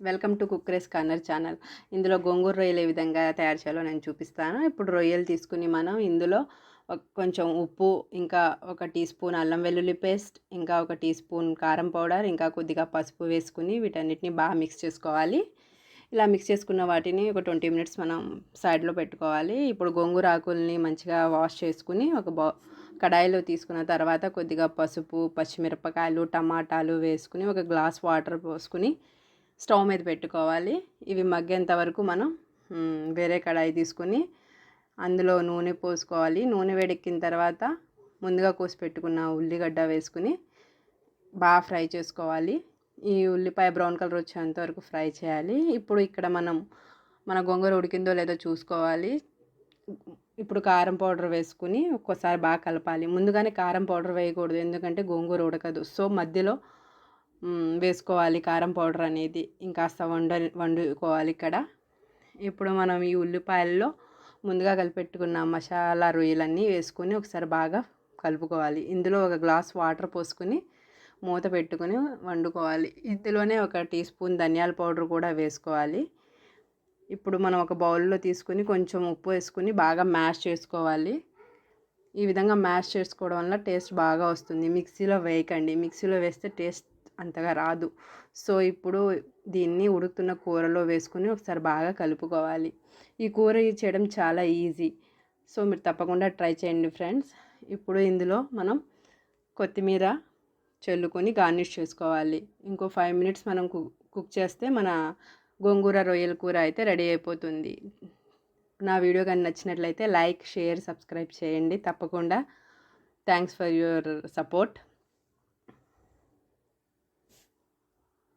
Welcome to cook race corner channel. ఇందులో గోంగూర రొయ్యలు ఏ విధంగా తయారు చేయాలో నేను చూపిస్తాను. ఇప్పుడు రొయ్యలు తీసుకుని మనం ఇందులో కొంచెం ఉప్పు ఇంకా ఒక టీ స్పూన్ అల్లం వెల్లుల్లి పేస్ట్ ఇంకా ఒక టీ స్పూన్ కారం పౌడర్ ఇంకా కొద్దిగా పసుపు వేసుకుని వీటన్నిటిని బాగా మిక్స్ చేసుకోవాలి. ఇలా మిక్స్ చేసుకున్న వాటిని ఒక ట్వంటీ మినిట్స్ మనం సైడ్లో పెట్టుకోవాలి. ఇప్పుడు గోంగూర ఆకుల్ని మంచిగా వాష్ చేసుకుని ఒక బౌ కడాయిలో తీసుకున్న తర్వాత కొద్దిగా పసుపు పచ్చిమిరపకాయలు టమాటాలు వేసుకుని ఒక గ్లాస్ వాటర్ పోసుకుని స్టవ్ మీద పెట్టుకోవాలి. ఇవి మగ్గేంత వరకు మనం వేరే కడాయి తీసుకుని అందులో నూనె పోసుకోవాలి. నూనె వేడెక్కిన తర్వాత ముందుగా కోసి పెట్టుకున్న ఉల్లిగడ్డ వేసుకుని బాగా ఫ్రై చేసుకోవాలి. ఈ ఉల్లిపాయ బ్రౌన్ కలర్ వచ్చేంత వరకు ఫ్రై చేయాలి. ఇప్పుడు ఇక్కడ మనం మన గొంగూర ఉడికిందో లేదో చూసుకోవాలి. ఇప్పుడు కారం పౌడర్ వేసుకుని ఒక్కోసారి బాగా కలపాలి. ముందుగానే కారం పౌడర్ వేయకూడదు. ఎందుకంటే గోంగూర ఉడకదు. సో మధ్యలో వేసుకోవాలి కారం పౌడర్ అనేది. ఇంకాస్త వండ వండుకోవాలి ఇక్కడ. ఇప్పుడు మనం ఈ ఉల్లిపాయల్లో ముందుగా కలిపెట్టుకున్న మసాలా రొయ్యలన్నీ వేసుకొని ఒకసారి బాగా కలుపుకోవాలి. ఇందులో ఒక గ్లాస్ వాటర్ పోసుకొని మూత పెట్టుకొని వండుకోవాలి. ఇందులోనే ఒక టీ స్పూన్ ధనియాల పౌడర్ కూడా వేసుకోవాలి. ఇప్పుడు మనం ఒక బౌల్లో తీసుకుని కొంచెం ఉప్పు వేసుకుని బాగా మ్యాష్ చేసుకోవాలి. ఈ విధంగా మ్యాష్ చేసుకోవడం వల్ల టేస్ట్ బాగా వస్తుంది. మిక్సీలో వేయకండి. మిక్సీలో వేస్తే టేస్ట్ అంతగా రాదు. సో ఇప్పుడు దీన్ని ఉడుకుతున్న కూరలో వేసుకుని ఒకసారి బాగా కలుపుకోవాలి. ఈ కూర చేయడం చాలా ఈజీ. సో మీరు తప్పకుండా ట్రై చేయండి ఫ్రెండ్స్. ఇప్పుడు ఇందులో మనం కొత్తిమీర చల్లుకొని గార్నిష్ చేసుకోవాలి. ఇంకో ఫైవ్ మినిట్స్ మనం కుక్ కుక్ చేస్తే మన గోంగూర రొయ్యల కూర అయితే రెడీ అయిపోతుంది. నా వీడియో కానీ నచ్చినట్లయితే లైక్ షేర్ సబ్స్క్రైబ్ చేయండి. తప్పకుండా. Thanks for your support.